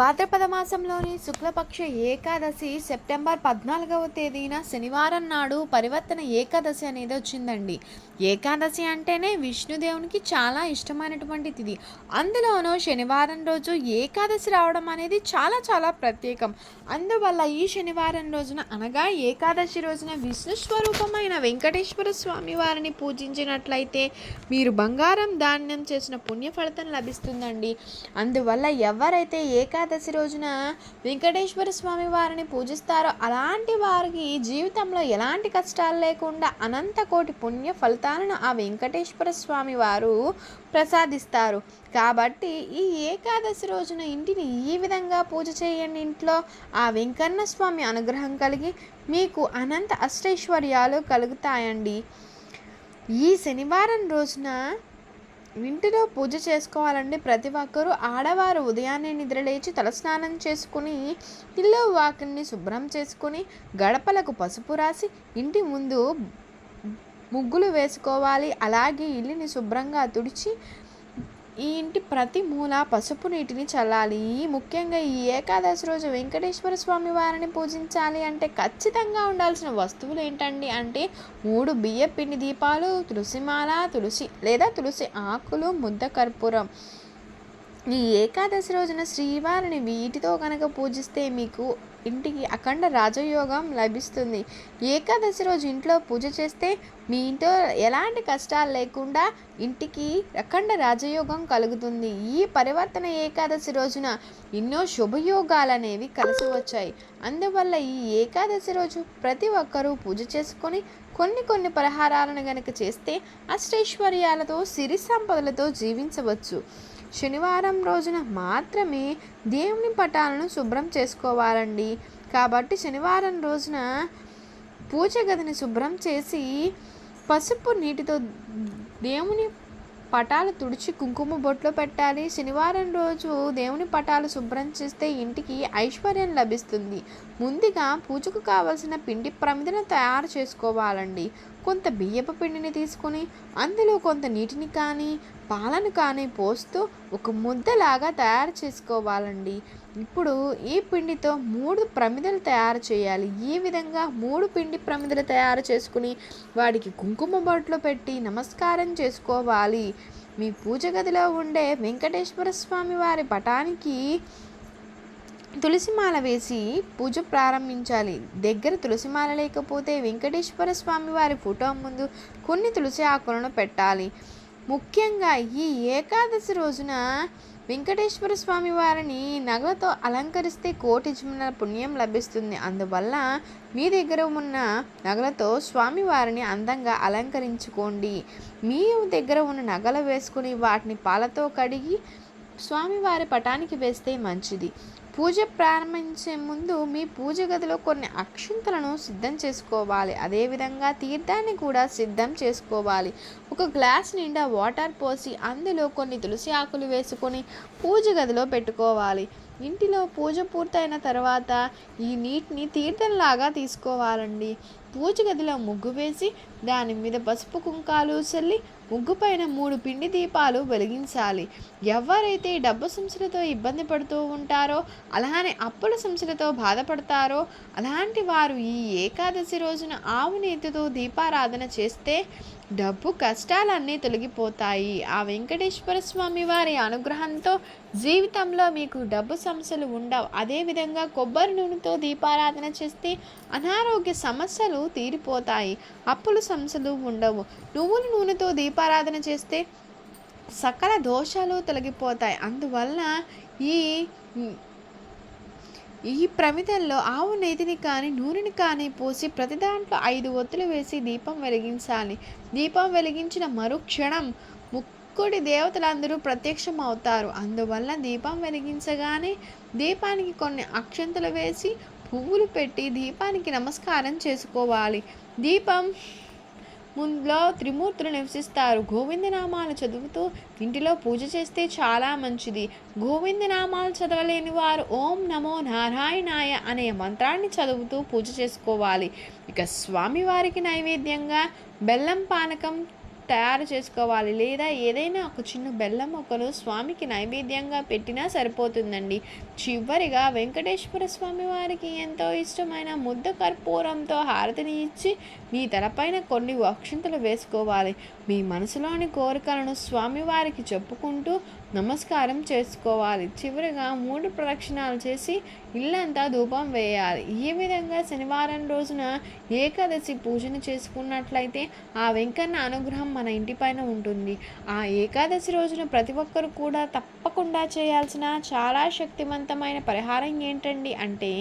భాద్రపద మాసంలోని శుక్లపక్ష ఏకాదశి సెప్టెంబర్ పద్నాలుగవ తేదీన శనివారం నాడు పరివర్తన ఏకాదశి అనేది వచ్చిందండి. ఏకాదశి అంటేనే విష్ణుదేవునికి చాలా ఇష్టమైనటువంటి తిథి. అందులోనూ శనివారం రోజు ఏకాదశి రావడం అనేది చాలా చాలా ప్రత్యేకం. అందువల్ల ఈ శనివారం రోజున అనగా ఏకాదశి రోజున విష్ణు స్వరూపమైన వెంకటేశ్వర స్వామి వారిని పూజించినట్లయితే మీరు బంగారం ధాన్యం చేసిన పుణ్య ఫలితం లభిస్తుందండి. అందువల్ల ఎవరైతే ఏకా ఏకాదశి రోజున వెంకటేశ్వర స్వామి వారిని పూజిస్తారో అలాంటి వారికి జీవితంలో ఎలాంటి కష్టాలు లేకుండా అనంత కోటి పుణ్య ఫలితాలను ఆ వెంకటేశ్వర స్వామి వారు ప్రసాదిస్తారు. కాబట్టి ఈ ఏకాదశి రోజున ఇంటిని ఈ విధంగా పూజ చేయండి ఇంట్లో. ఆ వెంకన్న స్వామి అనుగ్రహం కలిగి మీకు అనంత అష్టైశ్వర్యాలు కలుగుతాయండి. ఈ శనివారం రోజున ఇంటిలో పూజ చేసుకోవాలండి ప్రతి ఒక్కరూ ఆడవారు ఉదయాన్నే నిద్రలేచి తలస్నానం చేసుకుని ఇల్లు వాకిల్ని శుభ్రం చేసుకుని గడపలకు పసుపు రాసి ఇంటి ముందు ముగ్గులు వేసుకోవాలి. అలాగే ఇల్లుని శుభ్రంగా తుడిచి ఈ ఇంటి ప్రతి మూల పసుపు నీటిని చల్లాలి. ముఖ్యంగా ఈ ఏకాదశి రోజు వెంకటేశ్వర స్వామి వారిని పూజించాలి అంటే ఖచ్చితంగా ఉండాల్సిన వస్తువులు ఏంటండి అంటే మూడు బియ్య పిండి దీపాలు తులసిమాల తులసి లేదా తులసి ఆకులు ముద్ద కర్పూరం. ఈ ఏకాదశి రోజున శ్రీవారిని వీటితో కనుక పూజిస్తే మీకు ఇంటికి అఖండ రాజయోగం లభిస్తుంది. ఏకాదశి రోజు ఇంట్లో పూజ చేస్తే మీ ఇంట్లో ఎలాంటి కష్టాలు లేకుండా ఇంటికి అఖండ రాజయోగం కలుగుతుంది. ఈ పరివర్తన ఏకాదశి రోజున ఎన్నో శుభయోగాలు అనేవి కలిసి వచ్చాయి. అందువల్ల ఈ ఏకాదశి రోజు ప్రతి ఒక్కరూ పూజ చేసుకొని కొన్ని కొన్ని పరిహారాలను గనక చేస్తే అష్టైశ్వర్యాలతో సిరి సంపదలతో జీవించవచ్చు. శనివారం రోజున మాత్రమే దేవుని పటాలను శుభ్రం చేసుకోవాలండి. కాబట్టి శనివారం రోజున పూజ గదిని శుభ్రం చేసి పసుపు నీటితో దేవుని పటాలు తుడిచి కుంకుమ బొట్లో పెట్టాలి. శనివారం రోజు దేవుని పటాలు శుభ్రం చేస్తే ఇంటికి ఐశ్వర్యం లభిస్తుంది. ముందుగా పూజకు కావలసిన పిండి ప్రమిదను తయారు చేసుకోవాలండి. కొంత బియ్యపు పిండిని తీసుకొని అందులో కొంత నీటిని కానీ పాలను కానీ పోస్తూ ఒక ముద్దలాగా తయారు చేసుకోవాలండి. ఇప్పుడు ఈ పిండితో మూడు ప్రమిదలు తయారు చేయాలి. ఈ విధంగా మూడు పిండి ప్రమిదలు తయారు చేసుకుని వాడికి కుంకుమ బొట్లు పెట్టి నమస్కారం చేసుకోవాలి. మీ పూజ గదిలో ఉండే వెంకటేశ్వర స్వామి వారి పటానికి తులసిమాల వేసి పూజ ప్రారంభించాలి. దగ్గర తులసిమాల లేకపోతే వెంకటేశ్వర స్వామి వారి ఫోటో ముందు కొన్ని తులసి ఆకులను పెట్టాలి. ముఖ్యంగా ఈ ఏకాదశి రోజున వెంకటేశ్వర స్వామి వారిని నగలతో అలంకరిస్తే కోటి జన్మల పుణ్యం లభిస్తుంది. అందువల్ల మీ దగ్గర ఉన్న నగలతో స్వామివారిని అందంగా అలంకరించుకోండి. మీ దగ్గర ఉన్న నగలు వేసుకుని వాటిని పాలతో కడిగి స్వామివారి పటానికి వేస్తే మంచిది. పూజ ప్రారంభించే ముందు మీ పూజ గదిలో కొన్ని అక్షింతలను సిద్ధం చేసుకోవాలి. అదేవిధంగా తీర్థాన్ని కూడా సిద్ధం చేసుకోవాలి. ఒక గ్లాస్ నిండా వాటర్ పోసి అందులో కొన్ని తులసి ఆకులు వేసుకొని పూజ గదిలో పెట్టుకోవాలి. ఇంటిలో పూజ పూర్తయిన తర్వాత ఈ నీటిని తీర్థంలాగా తీసుకోవాలండి. పూజ గదిలో ముగ్గు వేసి దాని మీద పసుపు కుంకాలు చల్లి ముగ్గు పైన మూడు పిండి దీపాలు వెలిగించాలి. ఎవరైతే డబ్బు సమస్యలతో ఇబ్బంది పడుతూ ఉంటారో అలానే అప్పుల సంచులతో బాధపడతారో అలాంటి వారు ఈ ఏకాదశి రోజున ఆవు నేతితో దీపారాధన చేస్తే డబ్బు కష్టాలన్నీ తొలగిపోతాయి. ఆ వెంకటేశ్వర స్వామి వారి అనుగ్రహంతో జీవితంలో మీకు డబ్బు సమస్యలు ఉండవు. అదేవిధంగా కొబ్బరి నూనెతో దీపారాధన చేస్తే అనారోగ్య సమస్యలు తీరిపోతాయి. అప్పుల సమస్యలు ఉండవు. నువ్వుల నూనెతో దీపారాధన చేస్తే సకల దోషాలు తొలగిపోతాయి. అందువల్ల ఈ ఈ ప్రమిదల్లో ఆవు నేతిని కానీ నూనెని కానీ పోసి ప్రతి దాంట్లో ఐదు ఒత్తులు వేసి దీపం వెలిగించాలి. దీపం వెలిగించిన మరుక్షణం ముక్కుడి దేవతలందరూ ప్రత్యక్షం అవుతారు అందువల్ల దీపం వెలిగించగానే దీపానికి కొన్ని అక్షంతలు వేసి పువ్వులు పెట్టి దీపానికి నమస్కారం చేసుకోవాలి. దీపం ముందులో త్రిమూర్తులు నివసిస్తారు. గోవిందనామాలు చదువుతూ ఇంటిలో పూజ చేస్తే చాలా మంచిది. గోవిందనామాలు చదవలేని వారు ఓం నమో నారాయణాయ అనే మంత్రాన్ని చదువుతూ పూజ చేసుకోవాలి. ఇక స్వామివారికి నైవేద్యంగా బెల్లం పానకం తయారు చేసుకోవాలి. లేదా ఏదైనా ఒక చిన్న బెల్లం మొక్కను స్వామికి నైవేద్యంగా పెట్టినా సరిపోతుందండి. చివరిగా వెంకటేశ్వర స్వామి వారికి ఎంతో ఇష్టమైన ముద్ద కర్పూరంతో హారతిని ఇచ్చి మీ తలపైన కొన్ని అక్షింతలు వేసుకోవాలి. మీ మనసులోని కోరికలను స్వామివారికి చెప్పుకుంటూ నమస్కారం చేసుకోవాలి. చివరిగా మూడు ప్రదక్షిణాలు చేసి ఇల్లంతా ధూపం వేయాలి. ఈ విధంగా శనివారం రోజున ఏకాదశి పూజను చేసుకున్నట్లయితే ఆ వెంకన్న అనుగ్రహం మన ఇంటిపైన ఉంటుంది. ఆ ఏకాదశి రోజున ప్రతి ఒక్కరు కూడా తప్పకుండా చేయాల్సిన చాలా శక్తివంతమైన పరిహారం ఏంటండి అంటే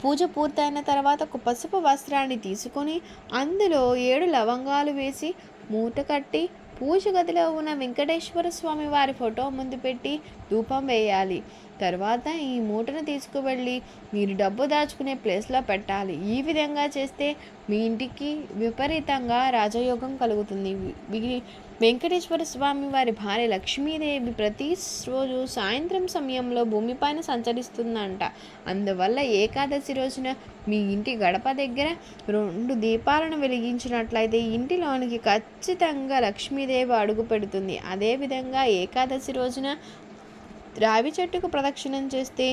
పూజ పూర్తయిన తర్వాత ఒక పసుపు వస్త్రాన్ని తీసుకొని అందులో ఏడు లవంగాలు వేసి మూట కట్టి పూజ గదిలో ఉన్న వెంకటేశ్వర స్వామి వారి ఫోటో ముందు పెట్టి ధూపం వేయాలి. తర్వాత ఈ మూటను తీసుకువెళ్ళి మీరు డబ్బు దాచుకునే ప్లేస్లో పెట్టాలి. ఈ విధంగా చేస్తే మీ ఇంటికి విపరీతంగా రాజయోగం కలుగుతుంది. వెంకటేశ్వర స్వామి వారి భార్య లక్ష్మీదేవి ప్రతి రోజు సాయంత్రం సమయంలో భూమిపైన సంచరిస్తుందంట. అందువల్ల ఏకాదశి రోజున మీ ఇంటి గడప దగ్గర రెండు దీపాలను వెలిగించినట్లయితే ఇంటిలోనికి ఖచ్చితంగా లక్ష్మీదేవి అడుగు పెడుతుంది. అదేవిధంగా ఏకాదశి రోజున రావి చెట్టుకు ప్రదక్షిణం చేస్తే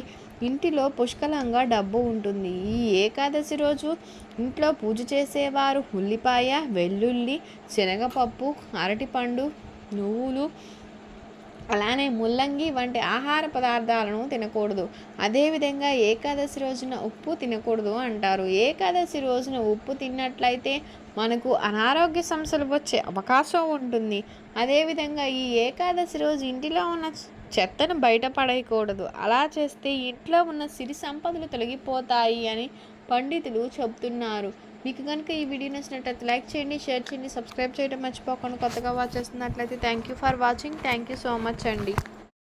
ఇంటిలో పుష్కలంగా డబ్బు ఉంటుంది. ఈ ఏకాదశి రోజు ఇంట్లో పూజ చేసేవారు ఉల్లిపాయ వెల్లుల్లి శనగపప్పు అరటిపండు నువ్వులు అలానే ముల్లంగి వంటి ఆహార పదార్థాలను తినకూడదు. అదేవిధంగా ఏకాదశి రోజున ఉప్పు తినకూడదు అంటారు. ఏకాదశి రోజున ఉప్పు తిన్నట్లయితే మనకు అనారోగ్య సమస్యలు వచ్చే అవకాశం ఉంటుంది. అదేవిధంగా ఈ ఏకాదశి రోజు ఇంటిలో ఉన్న చెత్తను బయట పడేయకూడదు. అలా చేస్తే ఇంట్లో ఉన్న సిరి సంపదలు తొలగిపోతాయి అని పండితులు చెబుతున్నారు. మీకు కనుక ఈ వీడియో నచ్చినట్లయితే లైక్ చేయండి షేర్ చేయండి సబ్స్క్రైబ్ చేయడం మర్చిపోకుండా కొత్తగా వాచ్ చేస్తున్నట్లయితే thank you for watching. Thank you so much అండి.